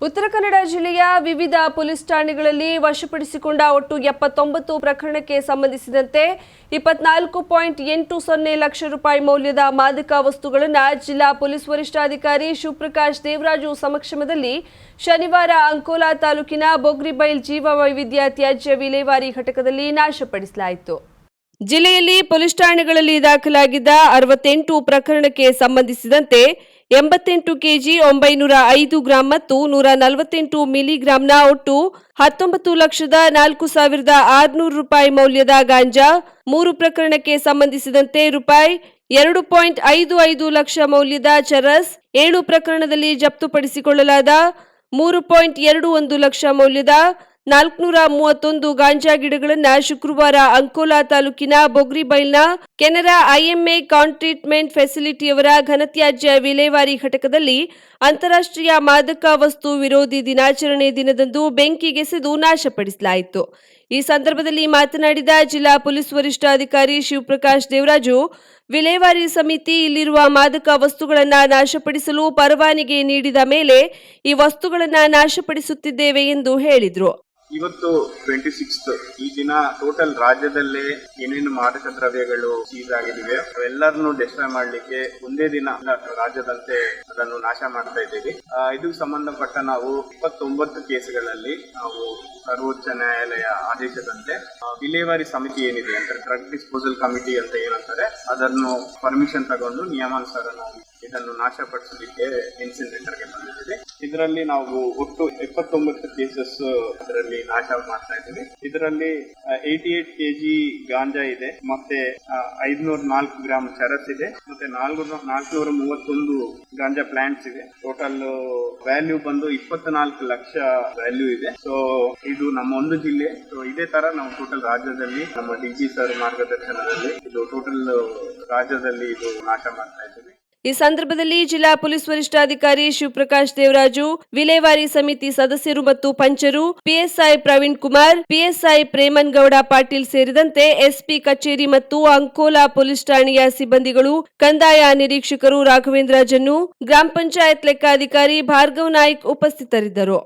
ಉತ್ತರ ಕನ್ನಡ ಜಿಲ್ಲೆಯ ವಿವಿಧ ಪೊಲೀಸ್ ಠಾಣೆಗಳಲ್ಲಿ ವಶಪಡಿಸಿಕೊಂಡ ಒಟ್ಟು ಎಪ್ಪತ್ತೊಂಬತ್ತು ಪ್ರಕರಣಕ್ಕೆ ಸಂಬಂಧಿಸಿದಂತೆ ಇಪ್ಪತ್ನಾಲ್ಕು ಪಾಯಿಂಟ್ ಎಂಟು ಸೊನ್ನೆ ಲಕ್ಷ ರೂಪಾಯಿ ಮೌಲ್ಯದ ಮಾದಕ ವಸ್ತುಗಳನ್ನು ಜಿಲ್ಲಾ ಪೊಲೀಸ್ ವರಿಷ್ಠಾಧಿಕಾರಿ ಶಿವಪ್ರಕಾಶ್ ದೇವರಾಜು ಸಮಕ್ಷಮದಲ್ಲಿ ಶನಿವಾರ ಅಂಕೋಲಾ ತಾಲೂಕಿನ ಬೊಗ್ರಿಬೈಲ್ ಜೀವ ವೈವಿಧ್ಯ ತ್ಯಾಜ್ಯ ವಿಲೇವಾರಿ ಘಟಕದಲ್ಲಿ ನಾಶಪಡಿಸಲಾಯಿತು. ಜಿಲ್ಲೆಯಲ್ಲಿ ಪೊಲೀಸ್ ಠಾಣೆಗಳಲ್ಲಿ ದಾಖಲಾಗಿದ್ದ ಅರವತ್ತೆಂಟು ಪ್ರಕರಣಕ್ಕೆ ಸಂಬಂಧಿಸಿದಂತೆ ಎಂಬತ್ತೆಂಟು ಕೆಜಿ ಒಂಬೈನೂರ ಐದು ಗ್ರಾಂ ಮತ್ತು ನೂರ ನಲವತ್ತೆಂಟು ಮಿಲಿಗ್ರಾಂನ ಒಟ್ಟು ಹತ್ತೊಂಬತ್ತು ಲಕ್ಷದ ನಾಲ್ಕು ಸಾವಿರದ ಆರುನೂರು ರೂಪಾಯಿ ಮೌಲ್ಯದ ಗಾಂಜಾ ಮೂರು ಪ್ರಕರಣಕ್ಕೆ ಸಂಬಂಧಿಸಿದಂತೆ ರೂಪಾಯಿ ಎರಡು ಪಾಯಿಂಟ್ ಐದು ಐದು ಲಕ್ಷ ಮೌಲ್ಯದ ಚರಸ್ ಏಳು ಪ್ರಕರಣದಲ್ಲಿ ಜಪ್ತುಪಡಿಸಿಕೊಳ್ಳಲಾದ ಮೂರು ಪಾಯಿಂಟ್ ಎರಡು ಒಂದು ಲಕ್ಷ ಮೌಲ್ಯದ ನಾಲ್ಕುನೂರ ಮೂವತ್ತೊಂದು ಗಾಂಜಾ ಗಿಡಗಳನ್ನು ಶುಕ್ರವಾರ ಅಂಕೋಲಾ ತಾಲೂಕಿನ ಬೊಗ್ರಿಬೈಲ್ನ ಕೆನರಾ ಐಎಂಎ ಕಾಂಟ್ರೀಟ್ಮೆಂಟ್ ಫೆಸಿಲಿಟಿಯವರ ಘನತ್ಯಾಜ್ಯ ವಿಲೇವಾರಿ ಘಟಕದಲ್ಲಿ ಅಂತಾರಾಷ್ಟ್ರೀಯ ಮಾದಕ ವಸ್ತು ವಿರೋಧಿ ದಿನಾಚರಣೆ ದಿನದಂದು ಬೆಂಕಿಗೆಸೆದು ನಾಶಪಡಿಸಲಾಯಿತು. ಈ ಸಂದರ್ಭದಲ್ಲಿ ಮಾತನಾಡಿದ ಜಿಲ್ಲಾ ಪೊಲೀಸ್ ವರಿಷ್ಠಾಧಿಕಾರಿ ಶಿವಪ್ರಕಾಶ್ ದೇವರಾಜು, ವಿಲೇವಾರಿ ಸಮಿತಿ ಇಲ್ಲಿರುವ ಮಾದಕ ವಸ್ತುಗಳನ್ನು ನಾಶಪಡಿಸಲು ಪರವಾನಿಗೆ ನೀಡಿದ ಮೇಲೆ ಈ ವಸ್ತುಗಳನ್ನು ನಾಶಪಡಿಸುತ್ತಿದ್ದೇವೆ ಎಂದು ಹೇಳಿದರು. ಇವತ್ತು ಟ್ವೆಂಟಿ ಸಿಕ್ಸ್ತ್ ಈ ದಿನ ಟೋಟಲ್ ರಾಜ್ಯದಲ್ಲೇ ಏನೇನು ಮಾದಕ ದ್ರವ್ಯಗಳು ಸೀಸ್ ಆಗಿದಿವೆ, ಅವೆಲ್ಲರನ್ನು ಡಿಸ್ಟ್ರಾಯ್ ಮಾಡ್ಲಿಕ್ಕೆ ಒಂದೇ ದಿನ ರಾಜ್ಯದಂತೆ ಅದನ್ನು ನಾಶ ಮಾಡ್ತಾ ಇದ್ದೀವಿ. ಇದಕ್ಕೆ ಸಂಬಂಧಪಟ್ಟ ನಾವು ಇಪ್ಪತ್ತೊಂಬತ್ತು ಕೇಸ್ಗಳಲ್ಲಿ ನಾವು ಸರ್ವೋಚ್ಚ ನ್ಯಾಯಾಲಯ ಆದೇಶದಂತೆ ವಿಲೇವಾರಿ ಸಮಿತಿ ಏನಿದೆ ಅಂತ ಡ್ರಗ್ ಡಿಸ್ಪೋಸಲ್ ಕಮಿಟಿ ಅಂತ ಏನಂತಾರೆ, ಅದನ್ನು ಪರ್ಮಿಷನ್ ತಗೊಂಡು ನಿಯಮಾನುಸಾರ ನಾವು ಇದನ್ನು ನಾಶಪಡಿಸಲಿಕ್ಕೆ ಇನ್ಸಿನ್ರೇಟರ್ಗೆ ಬಂದಿದ್ದೀವಿ. ಇದರಲ್ಲಿ ನಾವು ಒಟ್ಟು ಎಪ್ಪತ್ತೊಂಬತ್ತು ಕೇಸಸ್ ಅದರಲ್ಲಿ ನಾಶ ಮಾಡ್ತಾ ಇದ್ದೀವಿ. ಇದರಲ್ಲಿ ಏಯ್ಟಿ ಏಟ್ ಕೆಜಿ ಗಾಂಜಾ ಇದೆ, ಮತ್ತೆ ಐದ್ನೂರ ನಾಲ್ಕು ಗ್ರಾಮ್ ಚರಸ್ ಇದೆ, ಮತ್ತೆ ನಾಲ್ಕು ನಾಲ್ಕುನೂರ ಮೂವತ್ತೊಂದು ಗಾಂಜಾ ಪ್ಲಾಂಟ್ಸ್ ಇದೆ. ಟೋಟಲ್ ವ್ಯಾಲ್ಯೂ ಬಂದು ಇಪ್ಪತ್ನಾಲ್ಕು ಲಕ್ಷ ವ್ಯಾಲ್ಯೂ ಇದೆ. ಸೊ ಇದು ನಮ್ಮ ಒಂದು ಜಿಲ್ಲೆ. ಸೊ ಇದೇ ತರ ನಾವು ಟೋಟಲ್ ರಾಜ್ಯದಲ್ಲಿ, ನಮ್ಮ ಡಿ ಜಿ ಸರ್ ಮಾರ್ಗದರ್ಶನದಲ್ಲಿ ಇದು ಟೋಟಲ್ ರಾಜ್ಯದಲ್ಲಿ ಇದು ನಾಶ ಮಾಡ್ತಾ ಇದ್ದೀವಿ. ಈ ಸಂದರ್ಭದಲ್ಲಿ ಜಿಲ್ಲಾ ಪೊಲೀಸ್ ವರಿಷ್ಠಾಧಿಕಾರಿ ಶಿವಪ್ರಕಾಶ್ ದೇವರಾಜು, ವಿಲೇವಾರಿ ಸಮಿತಿ ಸದಸ್ಯರು ಮತ್ತು ಪಂಚರು ಪಿಎಸ್ಐ ಪ್ರವೀಣ್ ಕುಮಾರ್, ಪಿಎಸ್ಐ ಪ್ರೇಮನ್ಗೌಡ ಪಾಟೀಲ್ ಸೇರಿದಂತೆ ಎಸ್ಪಿ ಕಚೇರಿ ಮತ್ತು ಅಂಕೋಲಾ ಪೊಲೀಸ್ ಠಾಣೆಯ ಸಿಬ್ಬಂದಿಗಳು, ಕಂದಾಯ ನಿರೀಕ್ಷಕರು ರಾಘವೇಂದ್ರ ಜನ್ನು, ಗ್ರಾಮ ಪಂಚಾಯತ್ ಲೆಕ್ಕಾಧಿಕಾರಿ ಭಾರ್ಗವ್ ನಾಯ್ಕ್ ಉಪಸ್ಥಿತರಿದ್ದರು.